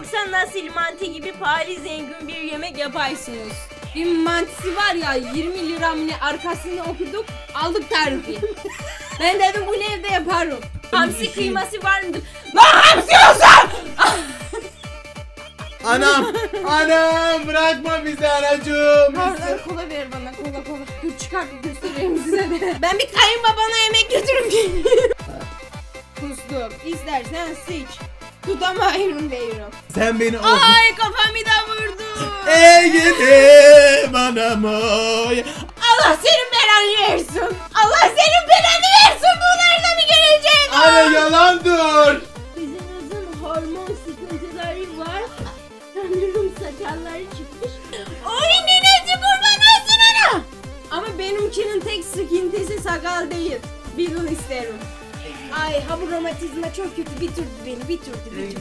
yoksa nasıl manti gibi Paris zengin bir yemek yaparsınız? Bir mantisi var ya 20 lira mı ne arkasını okuduk aldık tarifi. ben dedim bunu evde yaparım. Hamsi kıyması var mıdır? Anam! Anam! Bırakma bizi anacığım! Pardon kola ver bana kola kola. Dur çıkartıp göstereyim size de. Ben bir kayınbabana yemek götürüp geleyim. Kustum. İstersen seç. Tutamayırım diyorum. Sen beni o... Ay kafamı da vurdu. Ey gidim anam oy! Allah senin belanı versin. Allah senin belanı versin. Bu nerede mi gelecek? Anne yalan dur! Kızınızın hormon sıkıntıları var. Sanırım sakalları çıkmış. Oy nenesi kurban olsun ana. Ama benimkinin tek sıkıntısı sakal değil. Bir gün isterim. Ay ha bu romatizma çok kötü bitirdi beni bitirdi bitirdi.